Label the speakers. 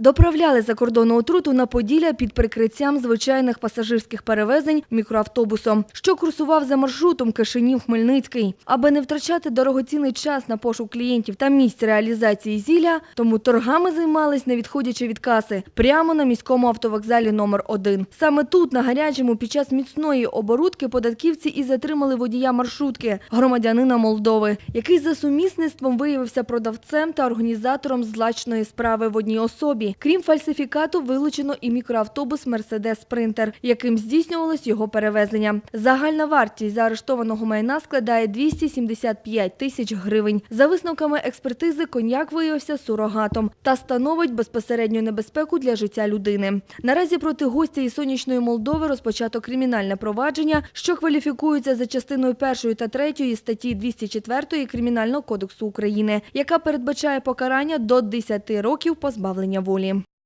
Speaker 1: Доправляли закордонну отруту на Поділля під прикриттям звичайних пасажирських перевезень мікроавтобусом, що курсував за маршрутом Кишинів-Хмельницький. Аби не втрачати дорогоцінний час на пошук клієнтів та місць реалізації зілля, тому торгами займались, не відходячи від каси, прямо на міському автовокзалі номер 1 Саме тут, на гарячому, під час міцної оборудки податківці і затримали водія маршрутки, громадянина Молдови, який за сумісництвом виявився продавцем та організатором злачної справи в одній особі. Крім фальсифікату, вилучено і мікроавтобус Мерседес Спринтер, яким здійснювалось його перевезення. Загальна вартість заарештованого майна складає 275 тисяч гривень. За висновками експертизи, коньяк виявився сурогатом та становить безпосередню небезпеку для життя людини. Наразі проти гостя із сонячної Молдови розпочато кримінальне провадження, що кваліфікується за частиною першої та третьої статті 204 Кримінального кодексу України, яка передбачає покарання до 10 років позбавлення волі.